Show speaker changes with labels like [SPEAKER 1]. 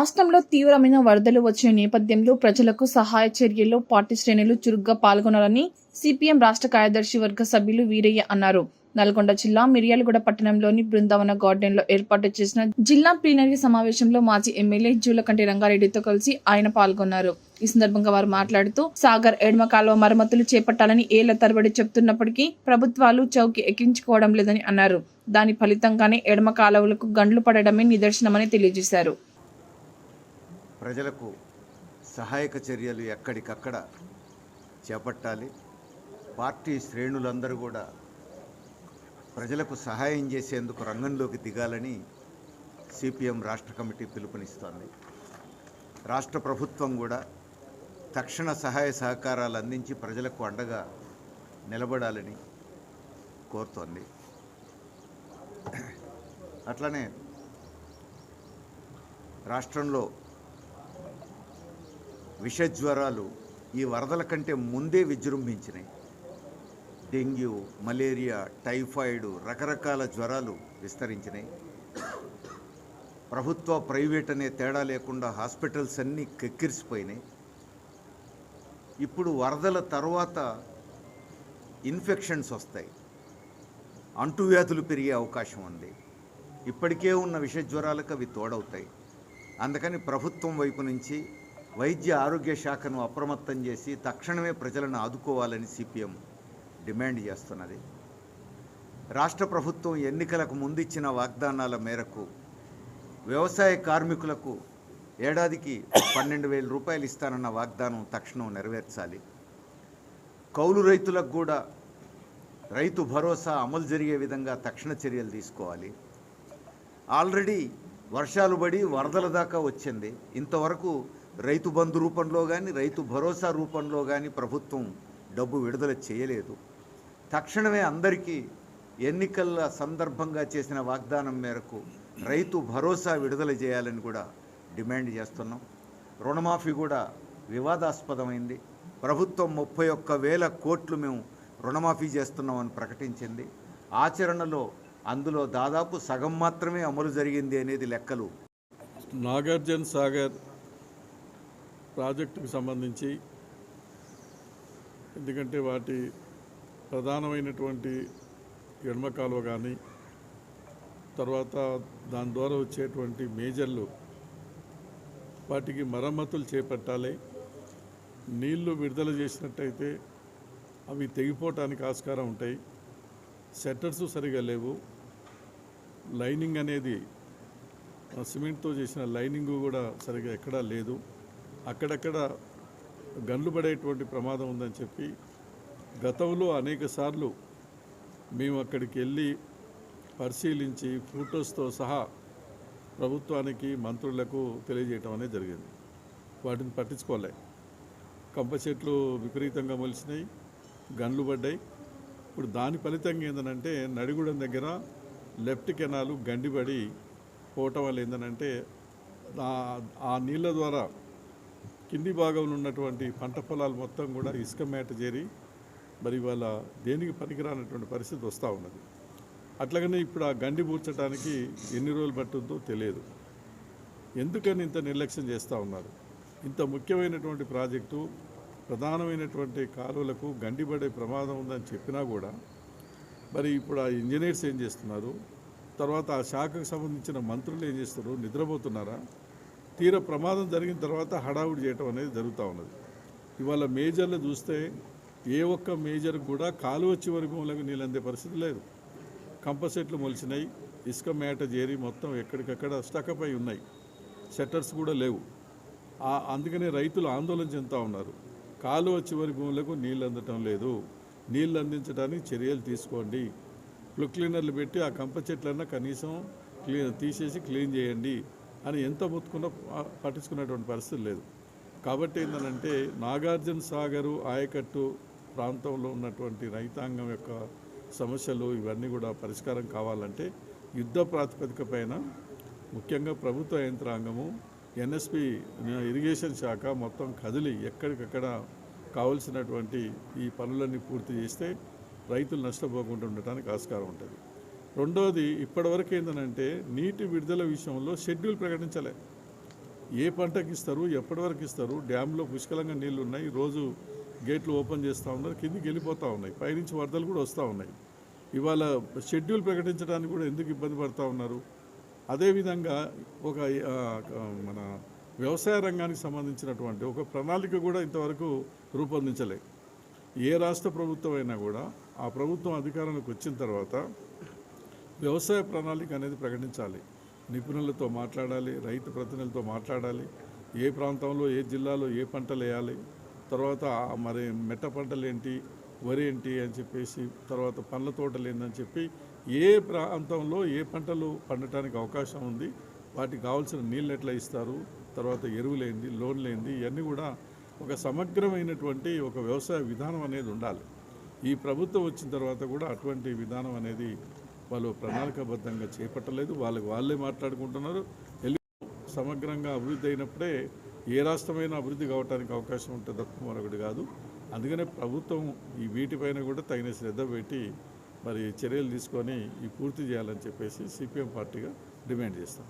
[SPEAKER 1] రాష్ట్రంలో తీవ్రమైన వరదలు వచ్చిన నేపథ్యంలో ప్రజలకు సహాయ చర్యల్లో పార్టీ శ్రేణులు చురుగ్గా పాల్గొనాలని సిపిఎం రాష్ట్ర కార్యదర్శి వర్గ సభ్యులు వీరయ్య అన్నారు. నల్గొండ జిల్లా మిర్యాలగూడ పట్టణంలోని బృందావన గార్డెన్లో ఏర్పాటు చేసిన జిల్లా ప్లీనరీ సమావేశంలో మాజీ ఎమ్మెల్యే జూలకంటి రంగారెడ్డితో కలిసి ఆయన పాల్గొన్నారు. ఈ సందర్భంగా వారు మాట్లాడుతూ సాగర్ ఎడమ కాలువ మరమ్మతులు చేపట్టాలని ఏళ్ళ తరబడి చెప్తున్నప్పటికీ ప్రభుత్వాలు చౌకి ఎక్కించుకోవడం లేదని అన్నారు. దాని ఫలితంగానే ఎడమ కాలువలకు గండ్లు పడడమే నిదర్శనమని తెలియజేశారు.
[SPEAKER 2] ప్రజలకు సహాయక చర్యలు ఎక్కడికక్కడ చేపట్టాలి. పార్టీ శ్రేణులందరూ కూడా ప్రజలకు సహాయం చేసేందుకు రంగంలోకి దిగాలని సిపిఎం రాష్ట్ర కమిటీ పిలుపునిస్తోంది. రాష్ట్ర ప్రభుత్వం కూడా తక్షణ సహాయ సహకారాలు అందించి ప్రజలకు అండగా నిలబడాలని కోరుతోంది. అట్లనే రాష్ట్రంలో విషజ్వరాలు ఈ వరదల కంటే ముందే విజృంభించినాయి. డెంగ్యూ మలేరియా టైఫాయిడ్ రకరకాల జ్వరాలు విస్తరించినాయి. ప్రభుత్వ ప్రైవేట్ అనే తేడా లేకుండా హాస్పిటల్స్ అన్నీ కెక్కిరిసిపోయినాయి. ఇప్పుడు వరదల తర్వాత ఇన్ఫెక్షన్స్ వస్తాయి. అంటువ్యాధులు పెరిగే అవకాశం ఉంది. ఇప్పటికే ఉన్న విష జ్వరాలకు అవి తోడవుతాయి. అందుకని ప్రభుత్వం వైపు నుంచి వైద్య ఆరోగ్య శాఖను అప్రమత్తం చేసి తక్షణమే ప్రజలను ఆదుకోవాలని సిపిఎం డిమాండ్ చేస్తున్నది. రాష్ట్ర ప్రభుత్వం ఎన్నికలకు ముందిచ్చిన వాగ్దానాల మేరకు వ్యవసాయ కార్మికులకు ఏడాదికి పన్నెండు వేల రూపాయలు ఇస్తానన్న వాగ్దానం తక్షణం నెరవేర్చాలి. కౌలు రైతులకు కూడా రైతు భరోసా అమలు జరిగే విధంగా తక్షణ చర్యలు తీసుకోవాలి. ఆల్రెడీ వర్షాలు పడి వరదల దాకా వచ్చింది. ఇంతవరకు రైతు బంధు రూపంలో కానీ రైతు భరోసా రూపంలో కానీ ప్రభుత్వం డబ్బు విడుదల చేయలేదు. తక్షణమే అందరికీ ఎన్నికల సందర్భంగా చేసిన వాగ్దానం మేరకు రైతు భరోసా విడుదల చేయాలని కూడా డిమాండ్ చేస్తున్నాం. రుణమాఫీ కూడా వివాదాస్పదమైంది. ప్రభుత్వం ముప్పై ఒక్క వేల కోట్లు మేము రుణమాఫీ చేస్తున్నామని ప్రకటించింది. ఆచరణలో అందులో దాదాపు సగం మాత్రమే అమలు జరిగింది అనేది లెక్కలు.
[SPEAKER 3] నాగార్జున సాగర్ ప్రాజెక్టుకు సంబంధించి ఎందుకంటే వాటి ప్రధానమైనటువంటి ఎడమ కాలువ కానీ తర్వాత దాని ద్వారా వచ్చేటువంటి మేజర్లు వాటికి మరమ్మతులు చేపట్టాలి. నీళ్ళు విడుదల చేసినట్టయితే అవి తెగిపోవటానికి ఆస్కారం ఉంటాయి. సెట్టర్స్ సరిగా లేవు. లైనింగ్ అనేది ఆ సిమెంట్తో చేసిన లైనింగ్ కూడా సరిగా ఎక్కడా లేదు. అక్కడక్కడ గండ్లు పడేటువంటి ప్రమాదం ఉందని చెప్పి గతంలో అనేక సార్లు మేము అక్కడికి వెళ్ళి పరిశీలించి ఫోటోస్తో సహా ప్రభుత్వానికి మంత్రులకు తెలియజేయటం అనేది జరిగింది. వాటిని పట్టించుకోలే. కంప చెట్లు విపరీతంగా మొలిచినాయి గన్లు పడ్డాయి. ఇప్పుడు దాని ఫలితంగా ఏంటంటే నడిగూడెం దగ్గర లెఫ్ట్ కెనాలు గండిపడి పోవటం వల్ల ఏంటంటే ఆ నీళ్ళ ద్వారా కింది భాగంలో ఉన్నటువంటి పంట పొలాలు మొత్తం కూడా ఇసుక మేట చేరి మరి ఇవాళ దేనికి పనికిరానటువంటి పరిస్థితి వస్తూ ఉన్నది. అట్లాగనే ఇప్పుడు ఆ గండి పూడ్చడానికి ఎన్ని రోజులు పట్టుందో తెలియదు. ఎందుకని ఇంత నిర్లక్ష్యం చేస్తూ ఉన్నారు? ఇంత ముఖ్యమైనటువంటి ప్రాజెక్టు ప్రధానమైనటువంటి కాలువలకు గండిపడే ప్రమాదం ఉందని చెప్పినా కూడా మరి ఇప్పుడు ఆ ఇంజనీర్స్ ఏం చేస్తున్నారు? తర్వాత ఆ శాఖకు సంబంధించిన మంత్రులు ఏం చేస్తున్నారు? నిద్రపోతున్నారా? తీర ప్రమాదం జరిగిన తర్వాత హడావుడి చేయటం అనేది జరుగుతూ ఉన్నది. ఇవాళ మేజర్లు చూస్తే ఏ ఒక్క మేజర్ కూడా కాలువ చివరి భూములకు నీళ్ళందే పరిస్థితి లేదు. కంప సెట్లు మొలిచినాయి ఇసుక మేట చేరి మొత్తం ఎక్కడికక్కడ స్టకప్ అయి ఉన్నాయి. షట్టర్స్ కూడా లేవు. అందుకనే రైతులు ఆందోళన చెందుతూ ఉన్నారు. కాలువ చివరి భూములకు నీళ్ళు అందటం లేదు. నీళ్ళు అందించడానికి చర్యలు తీసుకోండి. ప్లు క్లీనర్లు పెట్టి ఆ కంప చెట్లన్నా కనీసం క్లీన్ తీసేసి క్లీన్ చేయండి. అని ఎంత మొత్తుకున్నా పట్టించుకునేటువంటి పరిస్థితి లేదు. కాబట్టి ఏంటంటే నాగార్జున సాగరు ఆయకట్టు ప్రాంతంలో ఉన్నటువంటి రైతాంగం యొక్క సమస్యలు ఇవన్నీ కూడా పరిష్కారం కావాలంటే యుద్ధ ప్రాతిపదిక పైన ముఖ్యంగా ప్రభుత్వ యంత్రాంగము ఎన్ఎస్పి ఇరిగేషన్ శాఖ మొత్తం కదిలి ఎక్కడికక్కడ కావలసినటువంటి ఈ పనులన్నీ పూర్తి చేస్తే రైతులు నష్టపోకుండా ఉండటానికి ఆస్కారం ఉంటుంది. రెండోది ఇప్పటివరకు ఏంటంటే నీటి విడుదల విషయంలో షెడ్యూల్ ప్రకటించలే. ఏ పంటకి ఇస్తారు ఎప్పటి వరకు ఇస్తారు డ్యాంలో పుష్కలంగా నీళ్ళు ఉన్నాయి రోజు గేట్లు ఓపెన్ చేస్తూ ఉన్నారు కిందికి వెళ్ళిపోతూ ఉన్నాయి పైనుంచి వరదలు కూడా వస్తూ ఉన్నాయి. ఇవాళ షెడ్యూల్ ప్రకటించడానికి కూడా ఎందుకు ఇబ్బంది పడుతూ ఉన్నారు? అదేవిధంగా ఒక మన వ్యవసాయ రంగానికి సంబంధించినటువంటి ఒక ప్రణాళిక కూడా ఇంతవరకు రూపొందించలే. ఏ రాష్ట్ర ప్రభుత్వం అయినా కూడా ఆ ప్రభుత్వం అధికారంలోకి వచ్చిన తర్వాత వ్యవసాయ ప్రణాళిక అనేది ప్రకటించాలి. నిపుణులతో మాట్లాడాలి రైతు ప్రతినిధులతో మాట్లాడాలి ఏ ప్రాంతంలో ఏ జిల్లాలో ఏ పంటలు వేయాలి తర్వాత మరి మెట్ట పంటలు ఏంటి వరి ఏంటి అని చెప్పేసి తర్వాత పండ్ల తోటలు ఏందని చెప్పి ఏ ప్రాంతంలో ఏ పంటలు పండటానికి అవకాశం ఉంది వాటికి కావాల్సిన నీళ్ళు ఎట్లా ఇస్తారు తర్వాత ఎరువులేంది లోన్లేంది ఇవన్నీ కూడా ఒక సమగ్రమైనటువంటి ఒక వ్యవసాయ విధానం అనేది ఉండాలి. ఈ ప్రభుత్వం వచ్చిన తర్వాత కూడా అటువంటి విధానం అనేది వాళ్ళు ప్రణాళికాబద్ధంగా చేపట్టలేదు. వాళ్ళకి వాళ్ళే మాట్లాడుకుంటున్నారు. వెళ్ళి సమగ్రంగా అభివృద్ధి అయినప్పుడే ఏ రాష్ట్రమైనా అభివృద్ధి కావడానికి అవకాశం ఉంటుంది తప్ప మరొకటి కాదు. అందుకనే ప్రభుత్వం ఈ వీటిపైన కూడా తగిన శ్రద్ధ పెట్టి మరి చర్యలు తీసుకొని ఈ పూర్తి చేయాలని చెప్పేసి సిపిఎం పార్టీగా డిమాండ్ చేస్తాం.